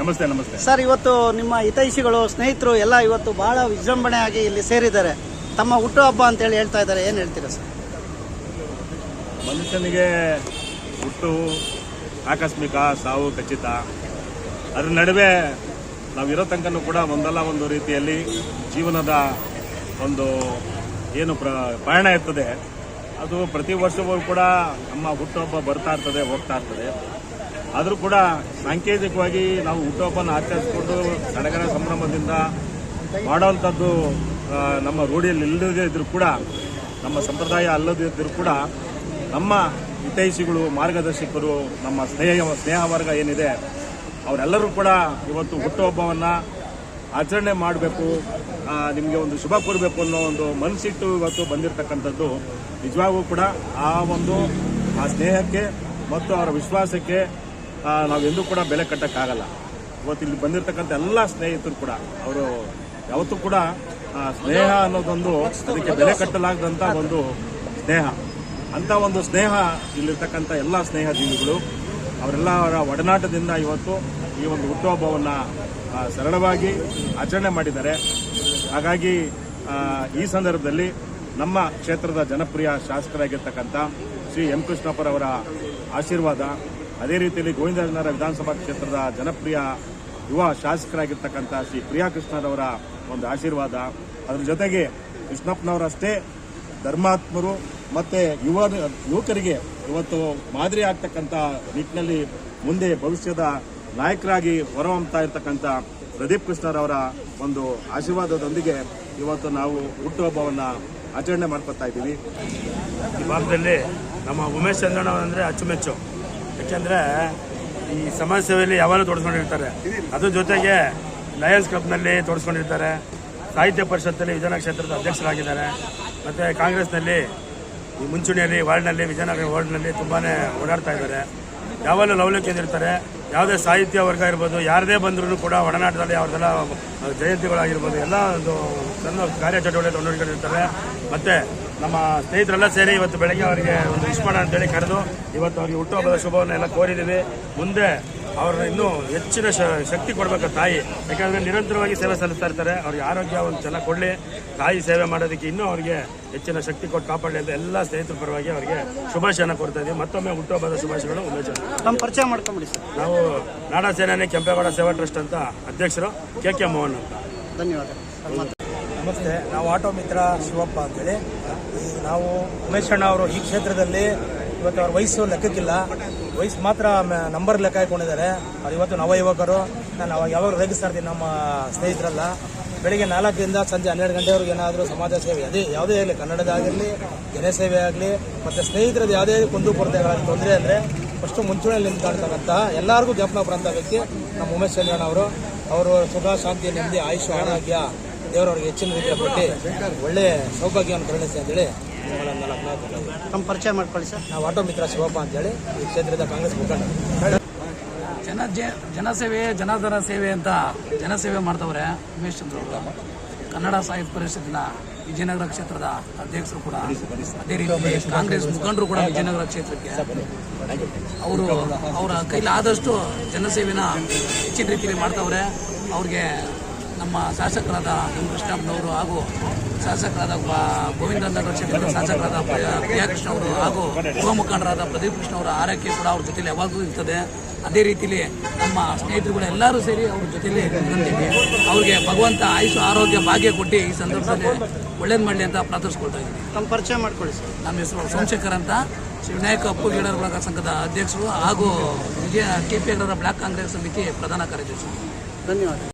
ನಮಸ್ತೆ ನಮಸ್ತೆ. ಸರ್ ಇವತ್ತು ನಿಮ್ಮ ಹಿತೈಷಿಗಳು ಸ್ನೇಹಿತರು ಎಲ್ಲ ಇವತ್ತು ಬಹಳ ವಿಜೃಂಭಣೆಯಾಗಿ ಇಲ್ಲಿ ಸೇರಿದ್ದಾರೆ. ತಮ್ಮ ಹುಟ್ಟುಹಬ್ಬ ಅಂತೇಳಿ ಹೇಳ್ತಾ ಇದ್ದಾರೆ. ಏನು ಹೇಳ್ತೀರಾ ಸರ್? ಮನುಷ್ಯನಿಗೆ ಹುಟ್ಟು ಆಕಸ್ಮಿಕ ಸಾವು ಖಚಿತ. ಅದ್ರ ನಡುವೆ ನಾವು ಇರೋ ತನಕನೂ ಕೂಡ ಒಂದಲ್ಲ ಒಂದು ರೀತಿಯಲ್ಲಿ ಜೀವನದ ಒಂದು ಏನು ಪ್ರ ಪಯಣ ಇರ್ತದೆ. ಅದು ಪ್ರತಿ ವರ್ಷವೂ ಕೂಡ ನಮ್ಮ ಹುಟ್ಟುಹಬ್ಬ ಬರ್ತಾ ಇರ್ತದೆ ಹೋಗ್ತಾ ಇರ್ತದೆ. ಆದರೂ ಕೂಡ ಸಾಂಕೇತಿಕವಾಗಿ ನಾವು ಹುಟ್ಟುಹಬ್ಬನ ಆಚರಿಸ್ಕೊಂಡು ಸಡಗರ ಸಂಭ್ರಮದಿಂದ ಮಾಡುವಂಥದ್ದು ನಮ್ಮ ರೂಢಿಯಲ್ಲಿ ಇಲ್ಲದೇ ಇದ್ರೂ ಕೂಡ, ನಮ್ಮ ಸಂಪ್ರದಾಯ ಅಲ್ಲದಿದ್ದರೂ ಕೂಡ ನಮ್ಮ ಹಿತೈಷಿಗಳು, ಮಾರ್ಗದರ್ಶಕರು, ನಮ್ಮ ಸ್ನೇಹ ಸ್ನೇಹ ವರ್ಗ ಏನಿದೆ, ಅವರೆಲ್ಲರೂ ಕೂಡ ಇವತ್ತು ಹುಟ್ಟುಹಬ್ಬವನ್ನು ಆಚರಣೆ ಮಾಡಬೇಕು ನಿಮಗೆ ಒಂದು ಶುಭ ಕೋರಬೇಕು ಅನ್ನೋ ಒಂದು ಮನಸ್ಸಿಟ್ಟು ಇವತ್ತು ಬಂದಿರತಕ್ಕಂಥದ್ದು. ನಿಜವಾಗೂ ಕೂಡ ಆ ಒಂದು, ಆ ಸ್ನೇಹಕ್ಕೆ ಮತ್ತು ಅವರ ವಿಶ್ವಾಸಕ್ಕೆ ನಾವೆಂದೂ ಕೂಡ ಬೆಲೆ ಕಟ್ಟೋಕ್ಕಾಗಲ್ಲ. ಇವತ್ತು ಇಲ್ಲಿ ಬಂದಿರತಕ್ಕಂಥ ಎಲ್ಲ ಸ್ನೇಹಿತರು ಕೂಡ, ಅವರು ಯಾವತ್ತೂ ಕೂಡ ಸ್ನೇಹ ಅನ್ನೋದೊಂದು ಅದಕ್ಕೆ ಬೆಲೆ ಕಟ್ಟಲಾಗದಂಥ ಒಂದು ಸ್ನೇಹ. ಅಂಥ ಒಂದು ಸ್ನೇಹ ಇಲ್ಲಿರ್ತಕ್ಕಂಥ ಎಲ್ಲ ಸ್ನೇಹ ಜೀವಿಗಳು ಅವರೆಲ್ಲ ಅವರ ಒಡನಾಟದಿಂದ ಇವತ್ತು ಈ ಒಂದು ಹುಟ್ಟುಹಬ್ಬವನ್ನು ಸರಳವಾಗಿ ಆಚರಣೆ ಮಾಡಿದ್ದಾರೆ. ಹಾಗಾಗಿ ಈ ಸಂದರ್ಭದಲ್ಲಿ ನಮ್ಮ ಕ್ಷೇತ್ರದ ಜನಪ್ರಿಯ ಶಾಸಕರಾಗಿರ್ತಕ್ಕಂಥ ಶ್ರೀ ಎಂ ಕೃಷ್ಣಪ್ಪರವರ ಆಶೀರ್ವಾದ ಅದೇ ರೀತಿಯಲ್ಲಿ ಗೋವಿಂದನಗರ ವಿಧಾನಸಭಾ ಕ್ಷೇತ್ರದ ಜನಪ್ರಿಯ ಯುವ ಶಾಸಕರಾಗಿರ್ತಕ್ಕಂಥ ಶ್ರೀ ಪ್ರಿಯಾ ಕೃಷ್ಣರವರ ಒಂದು ಆಶೀರ್ವಾದ. ಅದರ ಜೊತೆಗೆ ಕೃಷ್ಣಪ್ಪನವರಷ್ಟೇ ಧರ್ಮಾತ್ಮರು ಮತ್ತೆ ಯುವ, ಯುವಕರಿಗೆ ಇವತ್ತು ಮಾದರಿ ಆಗ್ತಕ್ಕಂಥ ನಿಟ್ಟಿನಲ್ಲಿ ಮುಂದೆ ಭವಿಷ್ಯದ ನಾಯಕರಾಗಿ ಹೊರಹೊಮ್ತಾ ಇರ್ತಕ್ಕಂಥ ಪ್ರದೀಪ್ ಕೃಷ್ಣರವರ ಒಂದು ಆಶೀರ್ವಾದದೊಂದಿಗೆ ಇವತ್ತು ನಾವು ಹುಟ್ಟುಹಬ್ಬವನ್ನು ಆಚರಣೆ ಮಾಡ್ಕೊತಾ ಇದ್ದೀವಿ. ಈ ಭಾಗದಲ್ಲಿ ನಮ್ಮ ಉಮೇಶ್ ಚಂದ್ರಣ್ಣ ಅಂದರೆ ಅಚ್ಚುಮೆಚ್ಚು. ಯಾಕೆಂದರೆ ಈ ಸಮಾಜ ಸೇವೆಯಲ್ಲಿ ಯಾವಾಗಲೂ ತೊಡಸ್ಕೊಂಡಿರ್ತಾರೆ. ಅದ್ರ ಜೊತೆಗೆ ಲಯನ್ಸ್ ಕ್ಲಬ್ನಲ್ಲಿ ತೊಡಸ್ಕೊಂಡಿರ್ತಾರೆ. ಸಾಹಿತ್ಯ ಪರಿಷತ್ತಲ್ಲಿ ವಿಜಯನಗರ ಕ್ಷೇತ್ರದ ಅಧ್ಯಕ್ಷರಾಗಿದ್ದಾರೆ. ಮತ್ತು ಕಾಂಗ್ರೆಸ್ನಲ್ಲಿ ಈ ಮುಂಚೂಣಿಯಲ್ಲಿ ವಾರ್ಡ್ನಲ್ಲಿ ವಿಜಯನಗರ ವಾರ್ಡ್ನಲ್ಲಿ ತುಂಬಾ ಓಡಾಡ್ತಾ ಇದ್ದಾರೆ. ಯಾವಾಗಲೂ ಲವಲವಿಕೆಯಿಂದಿರ್ತಾರೆ ಯಾವುದೇ ಸಾಹಿತ್ಯ ವರ್ಗ ಇರ್ಬೋದು, ಯಾರದೇ ಬಂದರೂ ಕೂಡ ಒಡನಾಟದಲ್ಲಿ ಅವ್ರದ್ದೆಲ್ಲ ಜಯಂತಿಗಳಾಗಿರ್ಬೋದು, ಎಲ್ಲ ಒಂದು ಸಣ್ಣ ಕಾರ್ಯಚಟುವಟಿಕೆ ತೊಗೊಂಡಿರ್ತಾರೆ ಮತ್ತು ನಮ್ಮ ಸ್ನೇಹಿತರೆಲ್ಲ ಸೇರಿ ಇವತ್ತು ಬೆಳಗ್ಗೆ ಅವರಿಗೆ ಒಂದು ವಿಶ್ ಮಾಡೋಣ ಅಂತೇಳಿ ಕರೆದು ಇವತ್ತು ಅವರಿಗೆ ಹುಟ್ಟುಹಬ್ಬದ ಶುಭವನ್ನು ಎಲ್ಲ ಕೋರಿದ್ದೀವಿ. ಮುಂದೆ ಅವ್ರನ್ನ ಇನ್ನೂ ಹೆಚ್ಚಿನ ಶ- ಶಕ್ತಿ ಕೊಡಬೇಕು ತಾಯಿ. ಯಾಕಂದರೆ ನಿರಂತರವಾಗಿ ಸೇವೆ ಸಲ್ಲಿಸ್ತಾ ಇರ್ತಾರೆ. ಅವ್ರಿಗೆ ಆರೋಗ್ಯ ಒಂದು ಚೆನ್ನಾಗಿ ಕೊಡಲಿ. ತಾಯಿ ಸೇವೆ ಮಾಡೋದಕ್ಕೆ ಇನ್ನೂ ಅವರಿಗೆ ಹೆಚ್ಚಿನ ಶಕ್ತಿ ಕೊಟ್ಟು ಕಾಪಾಡಲಿ ಅಂತ ಎಲ್ಲ ಸ್ನೇಹಿತರ ಪರವಾಗಿ ಅವರಿಗೆ ಶುಭಾಶಯನ ಕೊಡ್ತಾ ಇದ್ದೀವಿ ಮತ್ತೊಮ್ಮೆ ಹುಟ್ಟುಹಬ್ಬದ ಶುಭಾಶಯಗಳು ಉಮೇಶ್ ಅವರು. ತಮ್ಮ ಪರಿಚಯ ಮಾಡ್ಕೊಂಬಿಡಿ ಸರ್. ನಾವು ನಾಡ ಸೇನಾನೆ ಕೆಂಪೇಗೌಡ ಸೇವಾ ಟ್ರಸ್ಟ್ ಅಂತ ಅಧ್ಯಕ್ಷರು ಕೆ ಕೆ ಮೋಹನ್ ಅಂತ. ಧನ್ಯವಾದ ನಮಸ್ತೆ. ನಾವು ಆಟೋ ಮಿತ್ರ ಶಿವಪ್ಪ ಅಂತೇಳಿ. ಈ ನಾವು ಉಮೇಶ್ ಅಣ್ಣ ಅವರು ಈ ಕ್ಷೇತ್ರದಲ್ಲಿ ಇವತ್ತು ಅವ್ರ ವಯಸ್ಸು ಲೆಕ್ಕಕ್ಕಿಲ್ಲ. ವಯಸ್ಸು ಮಾತ್ರ ನಂಬರ್ ಲೆಕ್ಕ ಹಾಕೊಂಡಿದ್ದಾರೆ. ಅವ್ರು ಇವತ್ತು ನವ ಯುವಕರು. ನಾನು ಅವಾಗ ಯಾವಾಗ ರೇಗಿಸ್ತಾ ಇರ್ತೀನಿ ನಮ್ಮ ಸ್ನೇಹಿತರೆಲ್ಲ. ಬೆಳಿಗ್ಗೆ ನಾಲ್ಕರಿಂದ ಸಂಜೆ ಹನ್ನೆರಡು ಗಂಟೆವರೆಗೆ ಏನಾದರೂ ಸಮಾಜ ಸೇವೆ, ಅದೇ ಯಾವುದೇ ಆಗಲಿ ಕನ್ನಡದಾಗಿರಲಿ ಜನಸೇವೆ ಆಗಲಿ, ಮತ್ತು ಸ್ನೇಹಿತರದ್ದು ಯಾವುದೇ ಕುಂದು ಕೊರತೆಗಳಾಗಲಿ, ತೊಂದರೆ ಅಂದರೆ ಫಸ್ಟು ಮುಂಚೂಣಿಯಲ್ಲಿ ನಿಂತ್ಕೊಳ್ತಕ್ಕಂಥ ಎಲ್ಲರಿಗೂ ಜಪನ ಬರೋಂಥ ವ್ಯಕ್ತಿ ನಮ್ಮ ಉಮೇಶ್ ಚಂದ್ರಣ್ಣ ಅವರು. ಅವರು ಸುಖ, ಶಾಂತಿ, ನೆಮ್ಮದಿ ಆಯುಷ್ ಆರೋಗ್ಯ ದೇವರವ್ರಿಗೆ ಹೆಚ್ಚಿನ ರೀತಿಯ ಕೊಟ್ಟು ಒಳ್ಳೆಯ ಸೌಭಾಗ್ಯವನ್ನು ಕರುಣಿಸಿ ಅಂತೇಳಿ ನಾಲ್ಕು. ತಮ್ಮ ಪರಿಚಯ ಮಾಡ್ಕೊಳ್ಳಿ ಸರ್. ನಾವು ಆಟೋ ಮಿತ್ರ ಶಿವಪ್ಪ ಅಂತೇಳಿ ಈ ಕ್ಷೇತ್ರದ ಕಾಂಗ್ರೆಸ್ ಮುಖಂಡ ಜನ ಜನಸೇವೆ ಜನಾರ್ದನ ಸೇವೆ ಅಂತ ಜನಸೇವೆ ಮಾಡ್ತವ್ರೆ ಉಮೇಶ್ ಚಂದ್ರ ಅವರು. ಕನ್ನಡ ಸಾಹಿತ್ಯ ಪರಿಷತ್ತಿನ ವಿಜಯನಗರ ಕ್ಷೇತ್ರದ ಅಧ್ಯಕ್ಷರು ಕೂಡ ಅದೇ ರೀತಿ ಕಾಂಗ್ರೆಸ್ ಮುಖಂಡರು ಕೂಡ ವಿಜಯನಗರ ಕ್ಷೇತ್ರಕ್ಕೆ ಅವರು ಅವರ ಕೈಲಿ ಆದಷ್ಟು ಜನಸೇವೆನ ಹೆಚ್ಚಿನ ರೀತಿಯಲ್ಲಿ ಮಾಡ್ತವ್ರೆ. ಅವ್ರಿಗೆ ನಮ್ಮ ಶಾಸಕರಾದ ಎಂ ಕೃಷ್ಣಪ್ಪನವರು ಹಾಗೂ ಶಾಸಕರಾದ ಗೋವಿಂದನಗರ ಕ್ಷೇತ್ರದ ಶಾಸಕರಾದ ಪ್ರಿಯ- ಪ್ರಿಯಾಕೃಷ್ಣ ಅವರು ಹಾಗೂ ಯುವ ಮುಖಂಡರಾದ ಪ್ರದೀಪ್ ಕೃಷ್ಣ ಅವರ ಆರೈಕೆ ಕೂಡ ಅವ್ರ ಜೊತೆಲಿ ಯಾವಾಗಲೂ ಇರ್ತದೆ. ಅದೇ ರೀತಿಲಿ ನಮ್ಮ ಸ್ನೇಹಿತರುಗಳು ಎಲ್ಲರೂ ಸೇರಿ ಅವ್ರ ಜೊತೆಯಲ್ಲಿ ನಿಂತ್ಕೊಂತೀವಿ ಅವ್ರಿಗೆ ಭಗವಂತ ಆಯುಷು ಆರೋಗ್ಯ ಭಾಗ್ಯ ಕೊಟ್ಟು ಈ ಸಂದರ್ಭದಲ್ಲಿ ಒಳ್ಳೇದು ಮಾಡಲಿ ಅಂತ ಪ್ರಾರ್ಥಿಸ್ಕೊಳ್ತಾ ಇದ್ದೀನಿ. ತಮ್ಮ ಪರಿಚಯ ಮಾಡ್ಕೊಳ್ಳಿ ಸರ್. ನಮ್ಮ ಹೆಸರು ಸೋಮಶೇಖರ್ ಅಂತ. ಶ್ರೀ ವಿನಾಯಕ ಅಪ್ಪು ಗೇಡರ ಬಳಗ ಸಂಘದ ಅಧ್ಯಕ್ಷರು ಹಾಗೂ Vijaya K P block Congress ಸಮಿತಿ ಪ್ರಧಾನ ಕಾರ್ಯದರ್ಶಿ. ಧನ್ಯವಾದ.